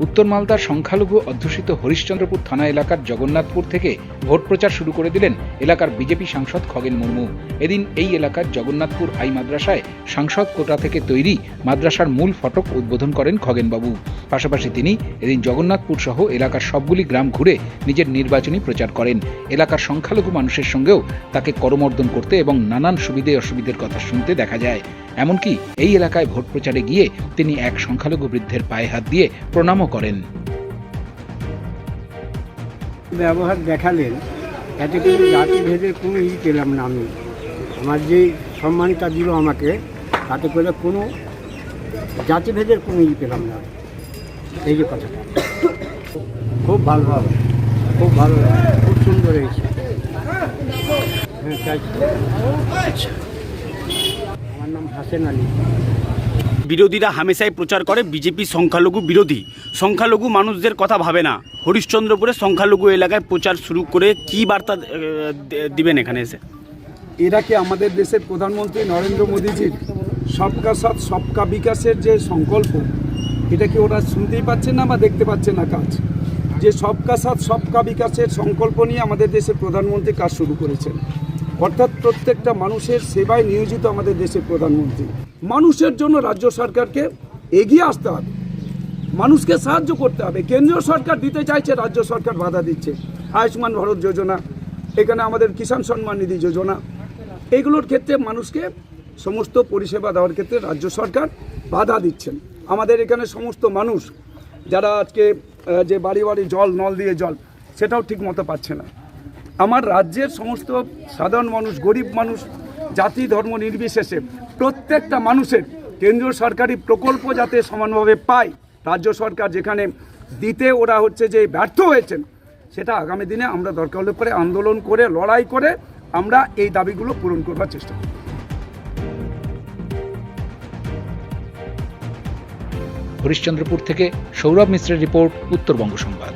উত্তর মালদার সংখ্যালঘু অধ্যুষিত হরিশ্চন্দ্রপুর থানা এলাকার জগন্নাথপুর থেকে ভোট প্রচার শুরু করে দিলেন এলাকার বিজেপি সাংসদ খগেন মুর্মু। এদিন এই এলাকার জগন্নাথপুর হাই মাদ্রাসায় সাংসদ কোটা থেকে তৈরি মাদ্রাসার মূল ফটক উদ্বোধন করেন খগেনবাবু পাশাপাশি তিনি এদিন জগন্নাথপুর সহ এলাকার সবগুলি গ্রাম ঘুরে নিজের নির্বাচনী প্রচার করেন। এলাকার সংখ্যালঘু মানুষের সঙ্গেও তাকে করমর্দন করতে এবং নানান সুবিধে অসুবিধের কথা শুনতে দেখা যায়। এমনকি এই এলাকায় ভোট প্রচারে গিয়ে তিনি এক সংখ্যালঘু বৃদ্ধের পায়ে হাত দিয়ে প্রণামও করেন। ব্যবহার দেখালেন এতে কিন্তু জাতি ভেদের কোনো ই পেলাম না আমি। আমার যে সম্মানটা দিল আমাকে, তাতে করে কোনো জাতিভেদের কোনো ই পেলাম না। এই যে কথাটা। খুব ভালো হবে, খুব ভালো খুব সুন্দর হয়েছে। হ্যাঁ আমার নাম হাসেন আলী। বিরোধীরা হামেশাই প্রচার করে বিজেপি সংখ্যালঘু বিরোধী। সংখ্যালঘু মানুষদের কথা ভাবে না। হরিশ্চন্দ্রপুরে সংখ্যালঘু এলাকায় প্রচার শুরু করে কি বার্তা দিবেন এখানে এসে? এরা কি আমাদের দেশের প্রধানমন্ত্রী নরেন্দ্র মোদীজির সবকা সাথ সবকা বিকাশের যে সংকল্প এটা কি ওরা শুনতেই পাচ্ছে না বা দেখতে পাচ্ছে না কাজ? যে সবকা সাথ সবকা বিকাশের সংকল্প নিয়ে আমাদের দেশের প্রধানমন্ত্রী কাজ শুরু করেছেন। অর্থাৎ প্রত্যেকটা মানুষের সেবায় নিয়োজিত আমাদের দেশের প্রধানমন্ত্রী। মানুষের জন্য রাজ্য সরকারকে এগিয়ে আসতে হবে। মানুষকে সাহায্য করতে হবে। কেন্দ্রীয় সরকার দিতে চাইছে, রাজ্য সরকার বাধা দিচ্ছে। আয়ুষ্মান ভারত যোজনা, এখানে আমাদের কিষাণ সম্মান নিধি যোজনা, এগুলোর ক্ষেত্রে মানুষকে সমস্ত পরিষেবা দেওয়ার ক্ষেত্রে রাজ্য সরকার বাধা দিচ্ছেন। আমাদের এখানে সমস্ত মানুষ, যারা আজকে যে বাড়ি বাড়ি জল, নল দিয়ে জল, সেটাও ঠিক মতো পাচ্ছে না। আমার রাজ্যের সমস্ত সাধারণ মানুষ, গরিব মানুষ, জাতি, ধর্ম নির্বিশেষে প্রত্যেকটা মানুষের কেন্দ্রীয় সরকারি প্রকল্প যাতে সমানভাবে পায়, রাজ্য সরকার যেখানে দিতে ওরা হচ্ছে যে ব্যর্থ হয়েছেন, সেটা আগামী দিনে আমরা দরকার হলে পরে আন্দোলন করে, লড়াই করে আমরা এই দাবিগুলো পূরণ করবার চেষ্টা করি হরিশ্চন্দ্রপুর থেকে সৌরভ মিশ্রের রিপোর্ট, উত্তরবঙ্গ সংবাদ।